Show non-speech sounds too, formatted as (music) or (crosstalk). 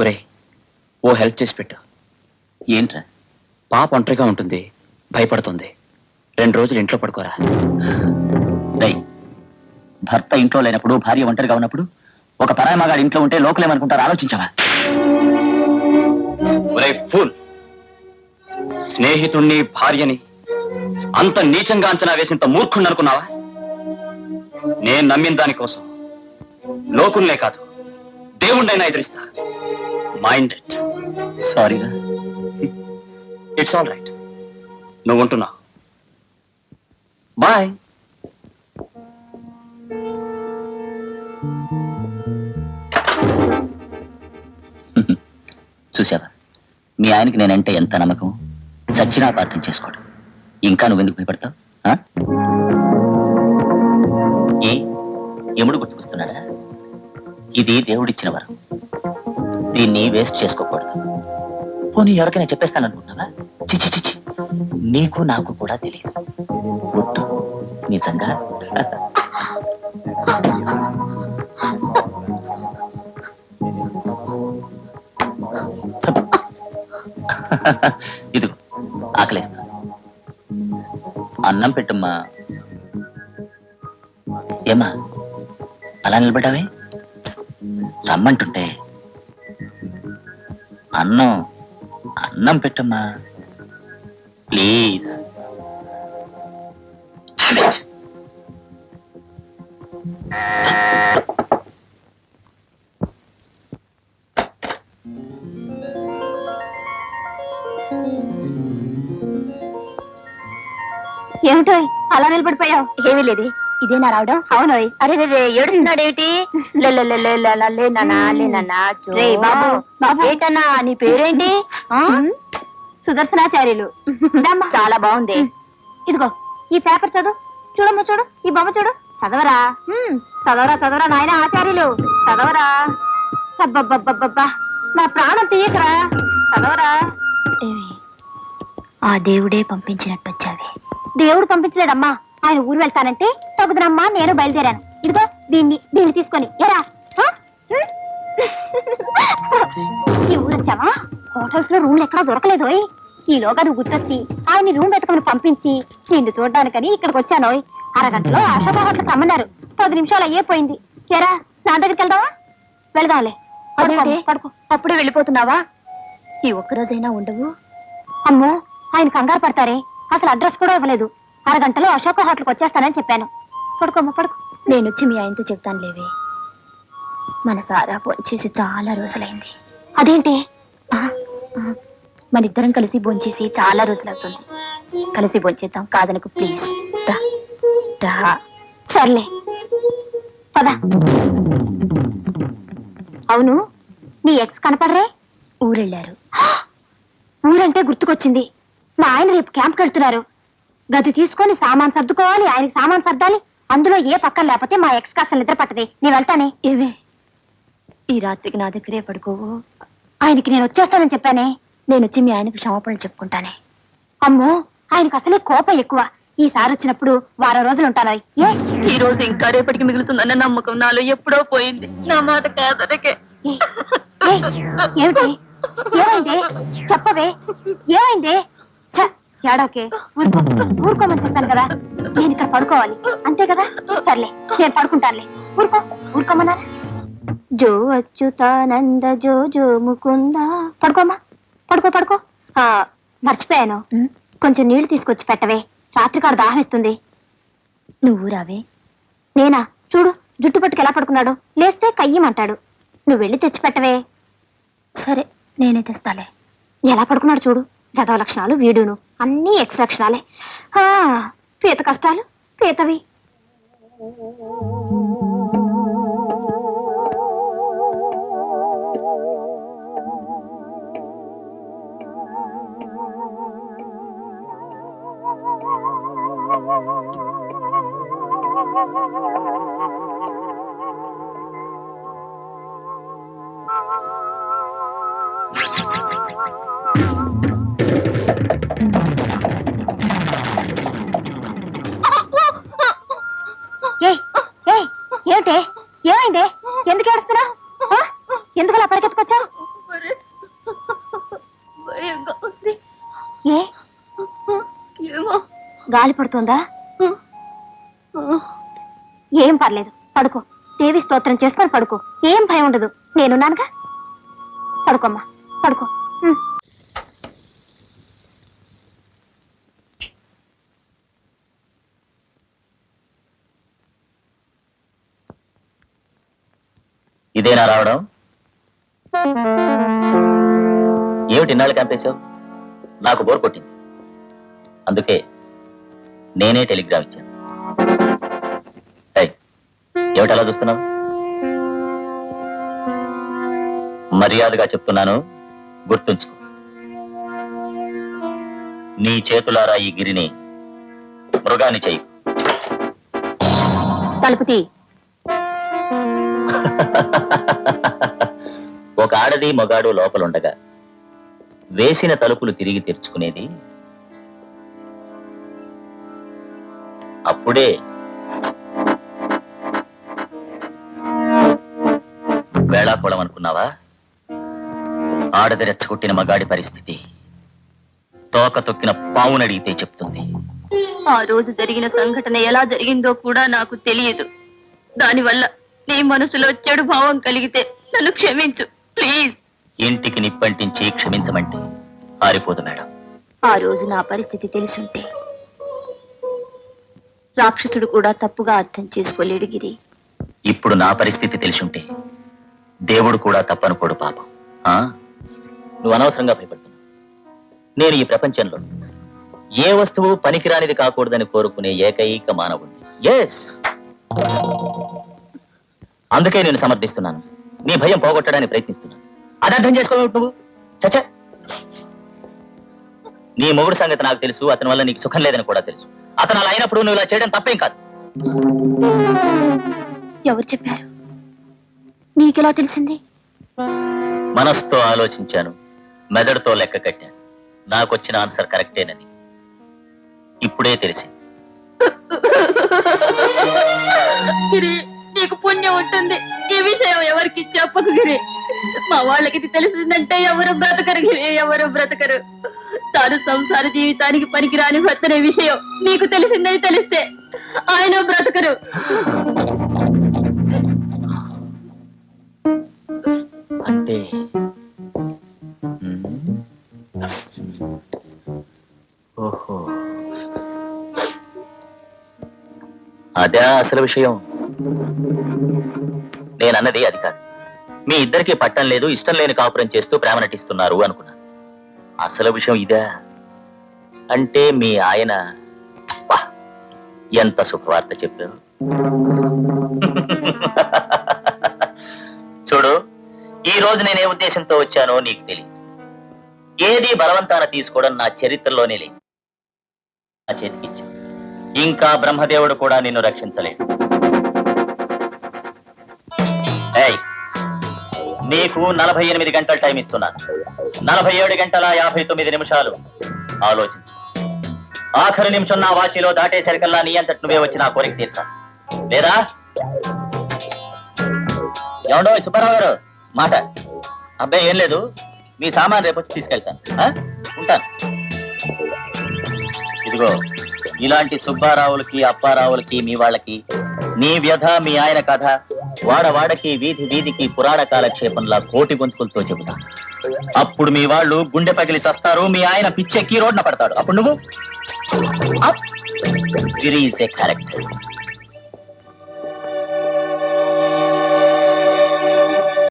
ఒరే ఓ హెల్ప్ చేసి పెట్టు. ఏంట్రా? పాప ఒంటరిగా ఉంటుంది భయపడుతుంది. రెండు రోజులు ఇంట్లో పడుకోరా. రై భర్త ఇంట్లో లేనప్పుడు భార్య ఒంటరిగా ఉన్నప్పుడు ఒక పరాయి మగాడు ఇంట్లో ఉంటే లోకలేమనుకుంటారు ఆలోచించావా? ఒరే ఫూల్ స్నేహితుణ్ణి భార్యని అంత నీచంగా అంచనా వేసినంత మూర్ఖుణ్ణి అనుకున్నావా? నేను నమ్మిన దానికోసం లోకుల్నే కాదు దేవుణ్ణైనా ఎదురిస్తా. మైండ్ ఇట్ సారీరా ఇట్స్ ఆల్ రైట్ నువ్వు ఉంటున్నావు బాయ్ (laughs) చూసావా? మీ ఆయనకి నేనంటే ఎంత నమ్మకం? చచ్చినా అపార్థం చేసుకోడు. ఇంకా నువ్వెందుకు భయపడతావు? ఏ? ఎముడు గుర్తుకొస్తున్నాడా? ఇది దేవుడిచ్చిన వరం. దీన్ని వేస్ట్ చేసుకోకూడదు. పోనీ ఎవరికైనా చెప్పేస్తాననుకుంటున్నావా? చిచి చిచి నీకు నాకు కూడా తెలియదు ఒట్టు నిజంగా? ఇదిగో ఆకలిస్తా అన్నం పెట్టమ్మా. ఏమ్మా? అలా నిలబడ్డావే? రమ్మంటుంటే అన్నం అన్నం పెట్టమ్మా. ప్లీజ్. ఏమిటో అలా నిలబడిపోయావు? ఏమీ లేదు. ఇదేనా రావడం? అవునోయ్. అరే రే (laughs) బాబు ఏంటన్నా నీ పేరేంటి? సుదర్శనాచార్యులు. చాలా బాగుంది. ఇదిగో ఈ పేపర్ చదువు. చూడమ్మ చూడు. ఈ బొమ్మ చూడు. చదవరా? చదవరా చదవరా నాయన ఆచార్యులు. చదవరా? అబ్బబ్బబ్బబ్బబ్బా. నా ప్రాణం తీయకరా. చదవరా? ఆ దేవుడే పంపించినట్టు వచ్చావే. దేవుడు పంపించలేదమ్మా ఆయన ఊరు వెళ్తానంటే తగుదనమ్మా నేను బయలుదేరాను. ఇదిగో దీన్ని దీన్ని తీసుకొని. ఎరా? ఈ ఊరు వచ్చావా హోటల్స్లో రూమ్లు ఎక్కడా దొరకలేదోయ్ ఈలోగా నువ్వు గుర్తొచ్చి ఆయన రూమ్ వెతకమని పంపించి నిన్ను చూడడానికని ఇక్కడికి వచ్చానోయ్. అరగంటలో అశోక హోటల్ రమ్మన్నారు. పది నిమిషాలు అయ్యే ఎరా నా దగ్గరికి వెళ్దావా వెళ్దాంలే. పడుకో, అప్పుడే వెళ్ళిపోతున్నావా? ఈ ఒక్క రోజైనా ఉండవు. అమ్మో ఆయన కంగారు పడతారే. అసలు అడ్రస్ కూడా ఇవ్వలేదు. అరగంటలో అశోక హోటల్కి వచ్చేస్తానని చెప్పాను. పడుకోమ్మ పడుకో. నేను వచ్చి మీ ఆయనతో చెప్తాను లేవే. మన సారా భోంచేసి చాలా రోజులైంది. అదేంటి? ఆ, ఆ, మన ఇద్దరం కలిసి భోంచేసి చాలా రోజులవుతుంది. కలిసి భోంచేద్దాం కాదనకు ప్లీజ్. రా రా. సర్లే. పద. అవును? నీ ఎక్స్ కనపడరే? ఊరెళ్ళారు. ఊరంటే గుర్తుకొచ్చింది. మా ఆయన రేపు క్యాంప్ వెళ్తున్నారు. గది తీసుకొని సామాన్ సర్దుకోవాలి ఆయనకి సామాన్ సర్దాలి. అందులో ఏ పక్కన లేకపోతే మా ఎక్స్ కాస్త నిద్ర పట్టదే. నేను వెళ్తానే. ఏవే ఈ రాత్రికి నా దగ్గరే పడుకోవు? ఆయనకి నేను వచ్చేస్తానని చెప్పానే. నేను వచ్చి మీ ఆయనకు క్షమాపణలు చెప్పుకుంటానే. అమ్మో ఆయనకు అసలే కోపం ఎక్కువ. ఈసారి వచ్చినప్పుడు వారం రోజులు ఉంటాను ఏ? ఈ రోజు ఇంకా రేపటికి మిగులుతుందన్న నమ్మకం నాలో ఎప్పుడో పోయింది. నా మాట కాదనకే. ఏ, ఏ, ఏమిటి? ఏమైంది? చెప్పవే. ఏమైంది? ఏడోకే ఊరుకో ఊరుకోమని చెప్పాను కదా. నేను ఇక్కడ పడుకోవాలి. అంతే కదా? సర్లే నేను పడుకుంటానులే. ఊరుకో ఊరుకోమన్నా జో అచ్యుతానంద జో జో ముకుంద. పడుకోమా పడుకో పడుకో. ఆ, మర్చిపోయాను? కొంచెం నీళ్ళు తీసుకొచ్చి పెట్టవే. రాత్రి కాడ దాహమిస్తుంది నువ్వు రావే. నేనా? చూడు జుట్టు పట్టుకు ఎలా పడుకున్నాడు? లేస్తే కయ్యమంటాడు. నువ్వు వెళ్ళి తెచ్చి పెట్టవే. సరే నేనే తెస్తాలే. ఎలా పడుకున్నాడు చూడు? గదవ లక్షణాలు వీడును అన్నీ ఎక్స్ లక్షణాలే పీత కష్టాలు పీతవి. ఏమిటే? ఏమైంది? ఎందుకు ఏడుస్తున్నా? ఎందుకు అలా పరిగెత్తుకొచ్చా ఏ? గాలి పడుతుందా? ఏం పర్లేదు పడుకో. దేవి స్తోత్రం చేసుకొని పడుకో. ఏం భయం ఉండదు. నేనున్నానుగా? పడుకోమ్మా పడుకో. ఇదేనా రావడం? ఏమిటి ఇన్నాళ్ళు కంపేశావు నాకు బోర్ కొట్టింది. అందుకే నేనే టెలిగ్రామ్ ఇచ్చాను. ఏమిటి అలా చూస్తున్నావు? మర్యాదగా చెప్తున్నాను గుర్తుంచుకో. నీ చేతులారా ఈ గిరిని మృగాన్ని చెయ్యి తలుపుతీ (laughs) ఒక ఆడది మగాడు లోపలుండగా వేసిన తలుపులు తిరిగి తెరుచుకునేది. అప్పుడే వేళాకోళం అనుకున్నావా? ఆడది రెచ్చగొట్టిన మగాడి పరిస్థితి. తోక తొక్కిన పావునడిగితే చెప్తుంది. ఆ రోజు జరిగిన సంఘటన ఎలా జరిగిందో కూడా నాకు తెలియదు. దానివల్ల నీ మనసులో చెడు భావం కలిగితే నన్ను క్షమించు ప్లీజ్. ఇంటికి నిప్పంటించి క్షమించమంటే పారిపోదు మేడం. ఆ రోజు నా పరిస్థితి తెలుసుంటే రాక్షసుడు కూడా తప్పుగా అర్థం చేసుకోలేడు గిరి. ఇప్పుడు నా పరిస్థితి తెలిసుంటే దేవుడు కూడా తప్పనుకోడు పాపం. ఆ? నువ్వు అనవసరంగా భయపడుతున్నావు. నేను ఈ ప్రపంచంలో ఏ వస్తువు పనికిరానిది కాకూడదని కోరుకునే ఏకైక మానవుడిని ఎస్ అందుకే నేను సమర్థిస్తున్నాను. నీ భయం పోగొట్టడానికి ప్రయత్నిస్తున్నాను. అది అర్థం చేసుకోవాలి నువ్వు. చచ్చ. నీ మొగుడు సంగతి నాకు తెలుసు అతని వల్ల నీకు సుఖం లేదని కూడా తెలుసు. అతను అలా అయినప్పుడు నువ్వు ఇలా చేయడం తప్పేం కాదు. ఎవరు చెప్పారు? నీకెలా తెలిసింది? మనసుతో ఆలోచించాను మెదడుతో లెక్క కట్టాను. నాకొచ్చిన ఆన్సర్ కరెక్టేనని. ఇప్పుడే తెలిసి గిరి (laughs) నీకు పుణ్యం ఉంటుంది. ఈ విషయం ఎవరికి చెప్పకు గిరి. మా వాళ్ళకి తెలిసిందంటే ఎవరు బ్రతకరు గిరి ఎవరు బ్రతకరు. తాను సంసార జీవితానికి పనికిరాని భర్తనే విషయం నీకు తెలిసిందని తెలిస్తే ఆయన బ్రతకరు. అంటే ఓహో. అదే అసలు విషయం. నేనన్నది అది కాదు. మీ ఇద్దరికి పట్టం లేదు ఇష్టం లేని కాపురం చేస్తూ ప్రేమ నటిస్తున్నారు అనుకున్నాను అసలు విషయం ఇదే? అంటే మీ ఆయన ఎంత శుభవార్త చెప్పారు (laughs) చూడు ఈ రోజు నేనే ఉద్దేశంతో వచ్చానో నీకు తెలియదు. ఏది బలవంతాన తీసుకోవడం నా చరిత్రలోనే లేదు. నా చేతికిచ్చు ఇంకా బ్రహ్మదేవుడు కూడా నిన్ను రక్షించలేడు నీకు నలభై ఎనిమిది గంటల టైం ఇస్తున్నాను. నలభై ఏడు గంటల యాభై తొమ్మిది నిమిషాలు. ఆలోచించు. ఆఖరి నిమిషం నా వాచిలో దాటేసరికల్లా నీ అంతటి నువ్వే వచ్చి నా కోరిక తీర్చా. లేదా? ఏమండో సుబ్బారావు గారు? మాట. అబ్బాయి ఏం లేదు. మీ సామాన్ రేపు వచ్చి తీసుకెళ్తాను. ఆ? ఉంటాను. ఇదిగో ఇలాంటి సుబ్బారావులకి అప్పారావులకి మీ వాళ్ళకి నీ వ్యధ మీ ఆయన కథ వాడవాడకి వీధి వీధికి పురాణ కాలక్షేపంలా కోటి గొంతుకులతో చెబుతా అప్పుడు మీ వాళ్ళు గుండె పగిలి చస్తారు మీ ఆయన పిచ్చెక్కి రోడ్న పడతాడు. అప్పుడు నువ్వు? క్యారెక్టర్